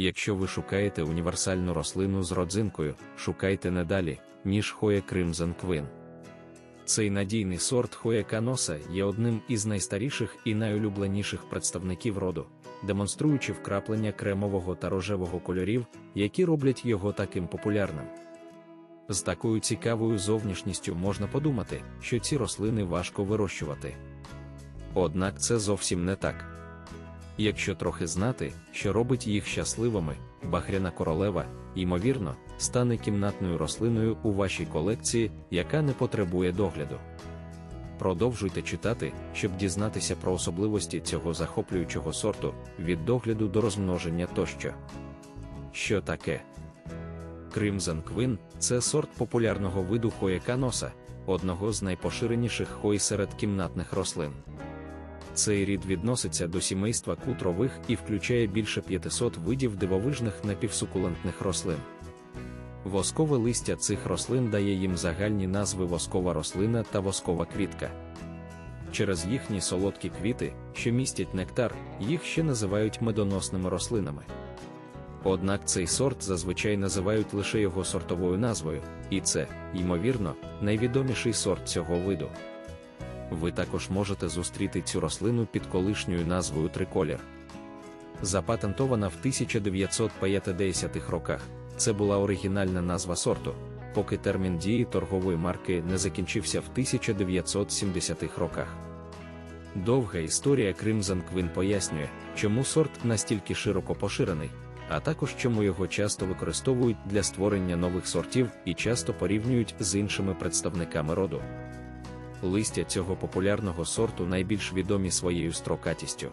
Якщо ви шукаєте універсальну рослину з родзинкою, шукайте не далі, ніж Хоя Crimson Queen. Цей надійний сорт Хоя Каноса є одним із найстаріших і найулюбленіших представників роду, демонструючи вкраплення кремового та рожевого кольорів, які роблять його таким популярним. З такою цікавою зовнішністю можна подумати, що ці рослини важко вирощувати. Однак це зовсім не так. Якщо трохи знати, що робить їх щасливими, бахряна королева, ймовірно, стане кімнатною рослиною у вашій колекції, яка не потребує догляду. Продовжуйте читати, щоб дізнатися про особливості цього захоплюючого сорту від догляду до розмноження тощо. Що таке? Crimson Queen – це сорт популярного виду хоєканоса, одного з найпоширеніших хой серед кімнатних рослин. Цей рід відноситься до сімейства кутрових і включає більше 500 видів дивовижних напівсукулентних рослин. Воскове листя цих рослин дає їм загальні назви воскова рослина та воскова квітка. Через їхні солодкі квіти, що містять нектар, їх ще називають медоносними рослинами. Однак цей сорт зазвичай називають лише його сортовою назвою, і це, ймовірно, найвідоміший сорт цього виду. Ви також можете зустріти цю рослину під колишньою назвою триколір. Запатентована в 1950-х роках, це була оригінальна назва сорту, поки термін дії торгової марки не закінчився в 1970-х роках. Довга історія Crimson Queen пояснює, чому сорт настільки широко поширений, а також чому його часто використовують для створення нових сортів і часто порівнюють з іншими представниками роду. Листя цього популярного сорту найбільш відомі своєю строкатістю.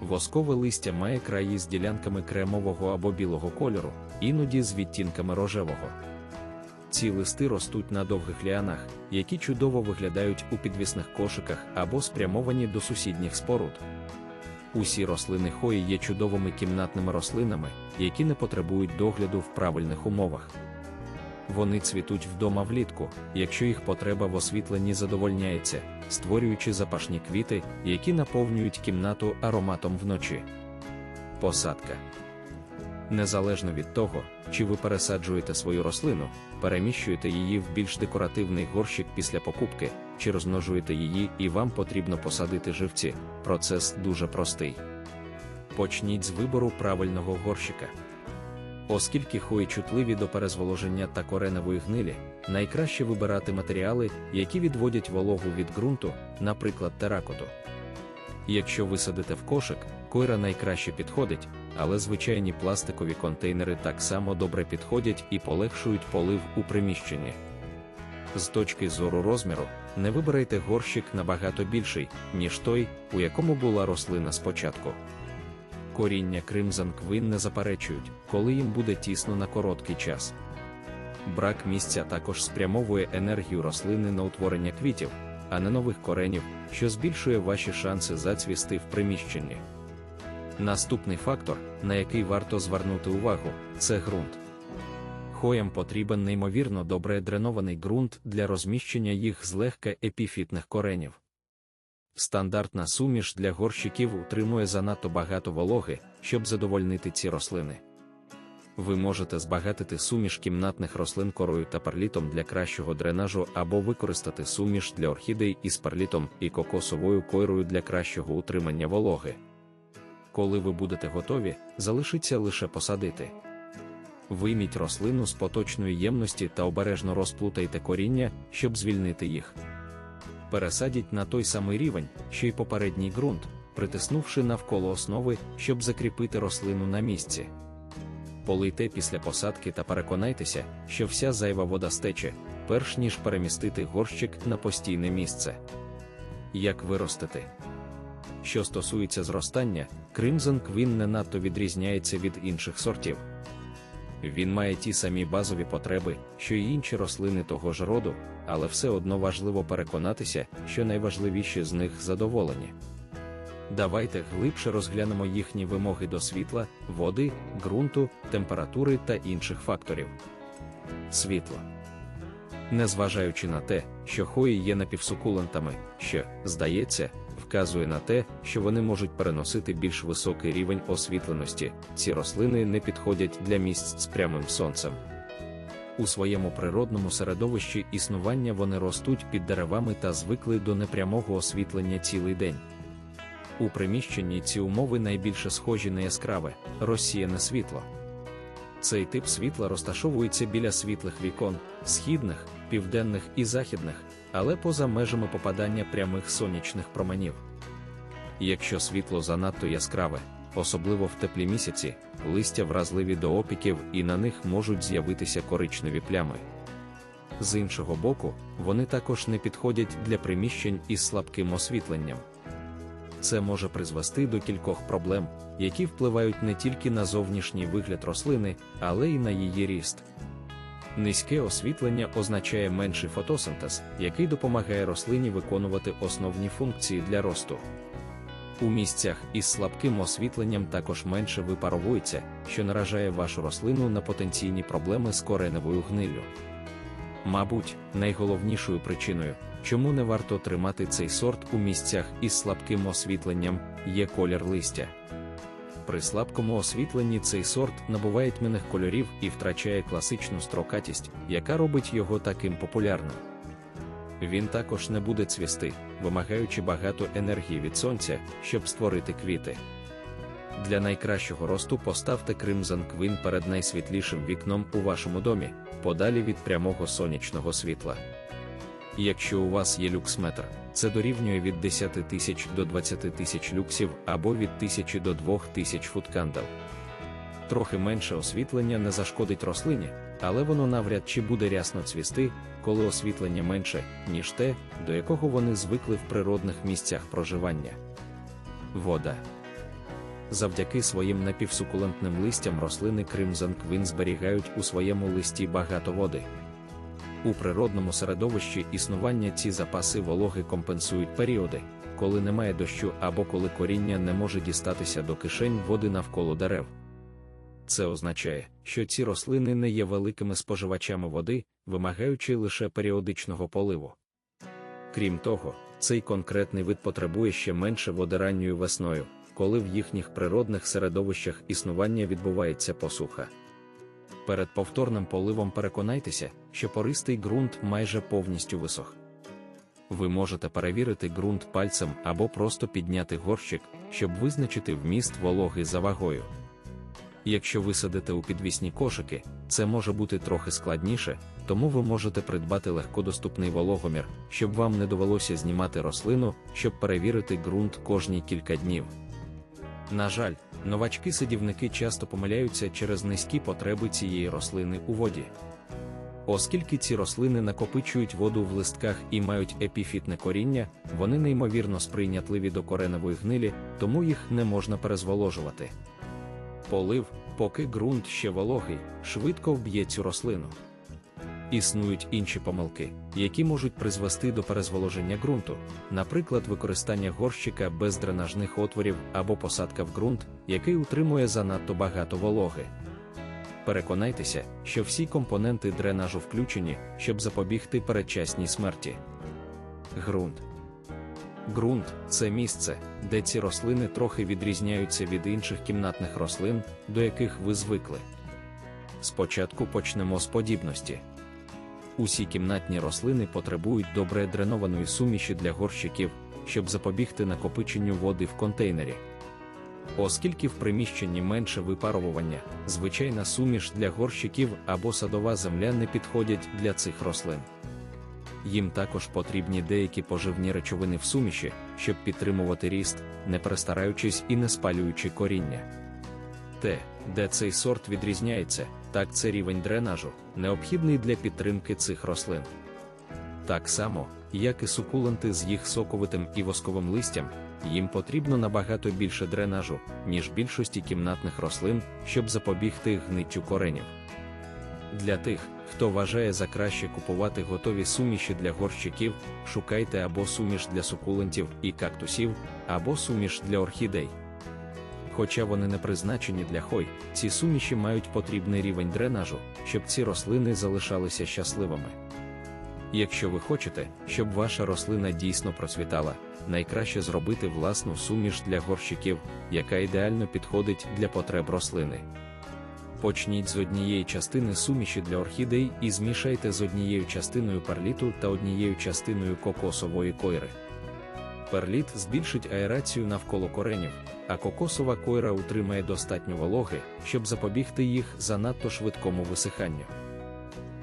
Воскове листя має краї з ділянками кремового або білого кольору, іноді з відтінками рожевого. Ці листи ростуть на довгих ліанах, які чудово виглядають у підвісних кошиках або спрямовані до сусідніх споруд. Усі рослини хої є чудовими кімнатними рослинами, які не потребують догляду в правильних умовах. Вони цвітуть вдома влітку, якщо їх потреба в освітленні задовольняється, створюючи запашні квіти, які наповнюють кімнату ароматом вночі. Посадка. Незалежно від того, чи ви пересаджуєте свою рослину, переміщуєте її в більш декоративний горщик після покупки, чи розмножуєте її і вам потрібно посадити живці, процес дуже простий. Почніть з вибору правильного горщика. Оскільки хої чутливі до перезволоження та кореневої гнилі, найкраще вибирати матеріали, які відводять вологу від ґрунту, наприклад, теракоту. Якщо висадите в кошик, койра найкраще підходить, але звичайні пластикові контейнери так само добре підходять і полегшують полив у приміщенні. З точки зору розміру, не вибирайте горщик набагато більший, ніж той, у якому була рослина спочатку. Коріння Crimson Queen не заперечують, коли їм буде тісно на короткий час. Брак місця також спрямовує енергію рослини на утворення квітів, а не нових коренів, що збільшує ваші шанси зацвісти в приміщенні. Наступний фактор, на який варто звернути увагу, це ґрунт. Хоям потрібен неймовірно добре дренований ґрунт для розміщення їх злегка епіфітних коренів. Стандартна суміш для горщиків утримує занадто багато вологи, щоб задовольнити ці рослини. Ви можете збагатити суміш кімнатних рослин корою та перлітом для кращого дренажу або використати суміш для орхідей із перлітом і кокосовою койрою для кращого утримання вологи. Коли ви будете готові, залишиться лише посадити. Вийміть рослину з поточної ємності та обережно розплутайте коріння, щоб звільнити їх пересадіть на той самий рівень, що й попередній ґрунт, притиснувши навколо основи, щоб закріпити рослину на місці. Полийте після посадки та переконайтеся, що вся зайва вода стече, перш ніж перемістити горщик на постійне місце. Як виростити? Що стосується зростання, Crimson Queen не надто відрізняється від інших сортів. Він має ті самі базові потреби, що й інші рослини того ж роду, але все одно важливо переконатися, що найважливіші з них задоволені. Давайте глибше розглянемо їхні вимоги до світла, води, ґрунту, температури та інших факторів. Світло. Незважаючи на те, що хої є напівсукулентами, що, здається, вказує на те, що вони можуть переносити більш високий рівень освітленості. Ці рослини не підходять для місць з прямим сонцем. У своєму природному середовищі існування вони ростуть під деревами та звикли до непрямого освітлення цілий день. У приміщенні ці умови найбільше схожі на яскраве, розсіяне світло. Цей тип світла розташовується біля світлих вікон, східних, південних і західних, але поза межами попадання прямих сонячних променів. Якщо світло занадто яскраве, особливо в теплі місяці, листя вразливі до опіків і на них можуть з'явитися коричневі плями. З іншого боку, вони також не підходять для приміщень із слабким освітленням. Це може призвести до кількох проблем, які впливають не тільки на зовнішній вигляд рослини, але й на її ріст. Низьке освітлення означає менший фотосинтез, який допомагає рослині виконувати основні функції для росту. У місцях із слабким освітленням також менше випаровується, що наражає вашу рослину на потенційні проблеми з кореневою гниллю. Мабуть, найголовнішою причиною, чому не варто тримати цей сорт у місцях із слабким освітленням, є колір листя. При слабкому освітленні цей сорт набуває тьмяних кольорів і втрачає класичну строкатість, яка робить його таким популярним. Він також не буде цвісти, вимагаючи багато енергії від сонця, щоб створити квіти. Для найкращого росту поставте Crimson Queen перед найсвітлішим вікном у вашому домі, подалі від прямого сонячного світла. Якщо у вас є люксметр, це дорівнює від 10 тисяч до 20 тисяч люксів або від 1000 до 2000 футкандел. Трохи менше освітлення не зашкодить рослині, але воно навряд чи буде рясно цвісти, коли освітлення менше, ніж те, до якого вони звикли в природних місцях проживання. Вода. Завдяки своїм напівсукулентним листям рослини Crimson Queen зберігають у своєму листі багато води. У природному середовищі існування ці запаси вологи компенсують періоди, коли немає дощу або коли коріння не може дістатися до кишень води навколо дерев. Це означає, що ці рослини не є великими споживачами води, вимагаючи лише періодичного поливу. Крім того, цей конкретний вид потребує ще менше води ранньою весною, коли в їхніх природних середовищах існування відбувається посуха. Перед повторним поливом переконайтеся, що пористий ґрунт майже повністю висох. Ви можете перевірити ґрунт пальцем або просто підняти горщик, щоб визначити вміст вологи за вагою. Якщо ви садите у підвісні кошики, це може бути трохи складніше, тому ви можете придбати легкодоступний вологомір, щоб вам не довелося знімати рослину, щоб перевірити ґрунт кожні кілька днів. На жаль, новачки-садівники часто помиляються через низькі потреби цієї рослини у воді. Оскільки ці рослини накопичують воду в листках і мають епіфітне коріння, вони неймовірно сприйнятливі до кореневої гнилі, тому їх не можна перезволожувати. Полив, поки ґрунт ще вологий, швидко вб'є цю рослину. Існують інші помилки, які можуть призвести до перезволоження ґрунту, наприклад, використання горщика без дренажних отворів або посадка в ґрунт, який утримує занадто багато вологи. Переконайтеся, що всі компоненти дренажу включені, щоб запобігти передчасній смерті. Ґрунт Ґрунт це місце, де ці рослини трохи відрізняються від інших кімнатних рослин, до яких ви звикли. Спочатку почнемо з подібності. Усі кімнатні рослини потребують добре дренованої суміші для горщиків, щоб запобігти накопиченню води в контейнері. Оскільки в приміщенні менше випарування, звичайна суміш для горщиків або садова земля не підходять для цих рослин. Їм також потрібні деякі поживні речовини в суміші, щоб підтримувати ріст, не перестараючись і не спалюючи коріння. Те, де цей сорт відрізняється, так це рівень дренажу, необхідний для підтримки цих рослин. Так само, як і сукуленти з їх соковитим і восковим листям, їм потрібно набагато більше дренажу, ніж більшості кімнатних рослин, щоб запобігти гниттю коренів. Для тих, хто вважає за краще купувати готові суміші для горщиків, шукайте або суміш для сукулентів і кактусів, або суміш для орхідей. Хоча вони не призначені для хой, ці суміші мають потрібний рівень дренажу, щоб ці рослини залишалися щасливими. Якщо ви хочете, щоб ваша рослина дійсно процвітала, найкраще зробити власну суміш для горщиків, яка ідеально підходить для потреб рослини. Почніть з однієї частини суміші для орхідей і змішайте з однією частиною перліту та однією частиною кокосової койри. Перліт збільшить аерацію навколо коренів, а кокосова койра утримає достатньо вологи, щоб запобігти їх занадто швидкому висиханню.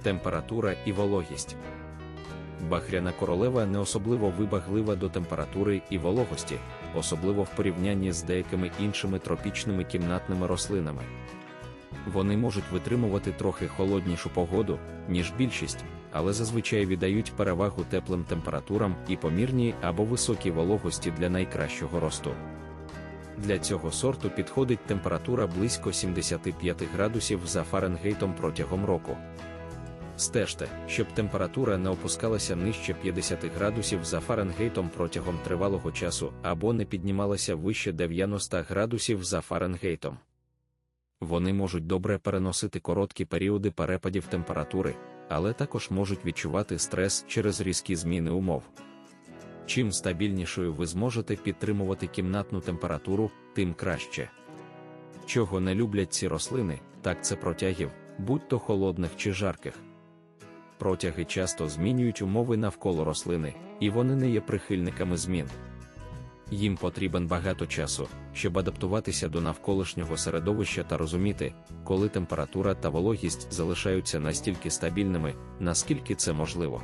Температура і вологість. Бахряна королева не особливо вибаглива до температури і вологості, особливо в порівнянні з деякими іншими тропічними кімнатними рослинами. Вони можуть витримувати трохи холоднішу погоду, ніж більшість, але зазвичай віддають перевагу теплим температурам і помірній або високій вологості для найкращого росту. Для цього сорту підходить температура близько 75 градусів за Фаренгейтом протягом року. Стежте, щоб температура не опускалася нижче 50 градусів за Фаренгейтом протягом тривалого часу або не піднімалася вище 90 градусів за Фаренгейтом. Вони можуть добре переносити короткі періоди перепадів температури, але також можуть відчувати стрес через різкі зміни умов. Чим стабільнішою ви зможете підтримувати кімнатну температуру, тим краще. Чого не люблять ці рослини, так це протягів, будь то холодних чи жарких. Протяги часто змінюють умови навколо рослини, і вони не є прихильниками змін. Їм потрібен багато часу, щоб адаптуватися до навколишнього середовища та розуміти, коли температура та вологість залишаються настільки стабільними, наскільки це можливо.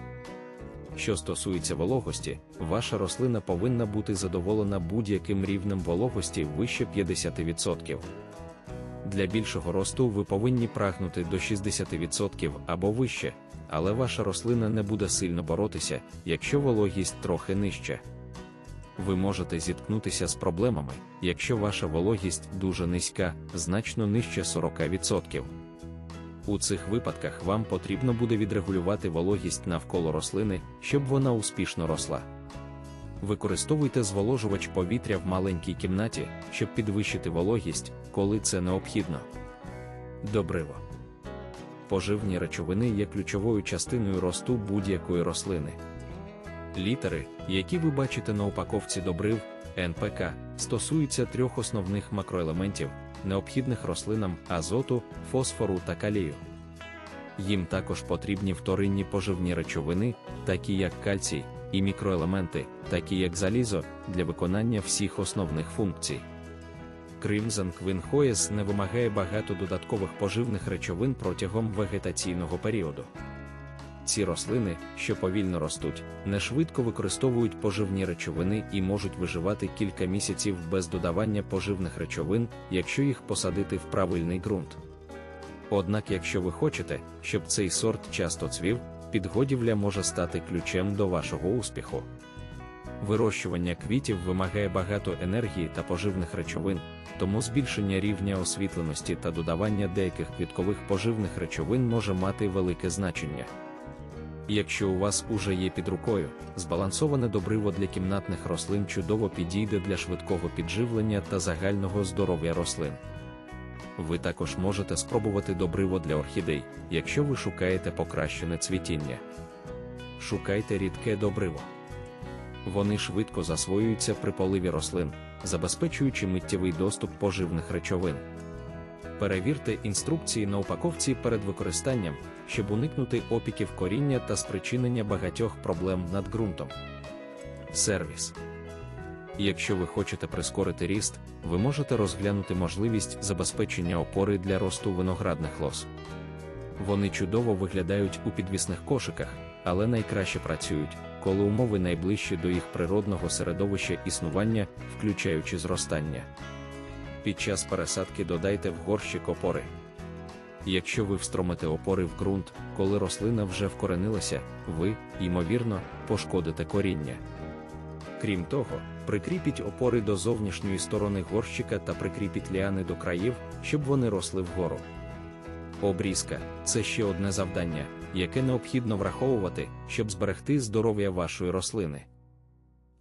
Що стосується вологості, ваша рослина повинна бути задоволена будь-яким рівнем вологості вище 50%. Для більшого росту ви повинні прагнути до 60% або вище, але ваша рослина не буде сильно боротися, якщо вологість трохи нижча. Ви можете зіткнутися з проблемами, якщо ваша вологість дуже низька, значно нижче 40%. У цих випадках вам потрібно буде відрегулювати вологість навколо рослини, щоб вона успішно росла. Використовуйте зволожувач повітря в маленькій кімнаті, щоб підвищити вологість, коли це необхідно. Добриво. Поживні речовини є ключовою частиною росту будь-якої рослини. Літери, які ви бачите на упаковці добрив, НПК, стосуються трьох основних макроелементів, необхідних рослинам азоту, фосфору та калію. Їм також потрібні вторинні поживні речовини, такі як кальцій, і мікроелементи, такі як залізо, для виконання всіх основних функцій. Crimson Quinhoes не вимагає багато додаткових поживних речовин протягом вегетаційного періоду. Ці рослини, що повільно ростуть, не швидко використовують поживні речовини і можуть виживати кілька місяців без додавання поживних речовин, якщо їх посадити в правильний ґрунт. Однак, якщо ви хочете, щоб цей сорт часто цвів, підгодівля може стати ключем до вашого успіху. Вирощування квітів вимагає багато енергії та поживних речовин, тому збільшення рівня освітленості та додавання деяких квіткових поживних речовин може мати велике значення. Якщо у вас уже є під рукою, збалансоване добриво для кімнатних рослин чудово підійде для швидкого підживлення та загального здоров'я рослин. Ви також можете спробувати добриво для орхідей, якщо ви шукаєте покращене цвітіння. Шукайте рідке добриво. Вони швидко засвоюються при поливі рослин, забезпечуючи миттєвий доступ поживних речовин. Перевірте інструкції на упаковці перед використанням, щоб уникнути опіків коріння та спричинення багатьох проблем над ґрунтом. Сервіс. Якщо ви хочете прискорити ріст, ви можете розглянути можливість забезпечення опори для росту виноградних лоз. Вони чудово виглядають у підвісних кошиках, але найкраще працюють, коли умови найближчі до їх природного середовища існування, включаючи зростання. Під час пересадки додайте в горщик опори. Якщо ви встромите опори в ґрунт, коли рослина вже вкоренилася, ви, ймовірно, пошкодите коріння. Крім того, прикріпіть опори до зовнішньої сторони горщика та прикріпіть ліани до країв, щоб вони росли вгору. Обрізка це ще одне завдання, яке необхідно враховувати, щоб зберегти здоров'я вашої рослини.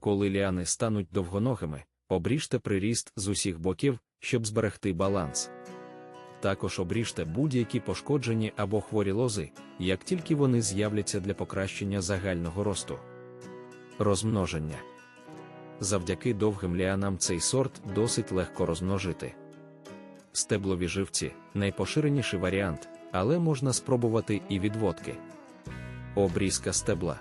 Коли ліани стануть довгоногими, обріжте приріст з усіх боків, щоб зберегти баланс. Також обріжте будь-які пошкоджені або хворі лози, як тільки вони з'являться для покращення загального росту. Розмноження завдяки довгим ліанам цей сорт досить легко розмножити. Стеблові живці найпоширеніший варіант, але можна спробувати і відводки. Обрізка стебла.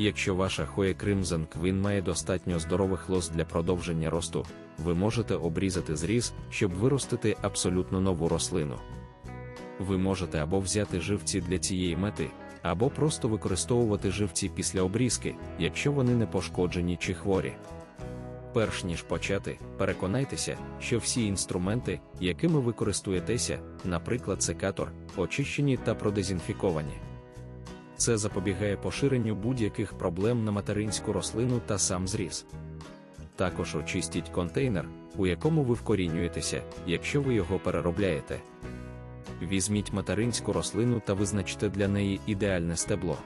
Якщо ваша Хоя Crimson Queen має достатньо здорових лоз для продовження росту, ви можете обрізати зріз, щоб виростити абсолютно нову рослину. Ви можете або взяти живці для цієї мети, або просто використовувати живці після обрізки, якщо вони не пошкоджені чи хворі. Перш ніж почати, переконайтеся, що всі інструменти, якими ви користуєтеся, наприклад, секатор, очищені та продезінфіковані. Це запобігає поширенню будь-яких проблем на материнську рослину та сам зріз. Також очистіть контейнер, у якому ви вкорінюєтеся, якщо ви його переробляєте. Візьміть материнську рослину та визначте для неї ідеальне стебло.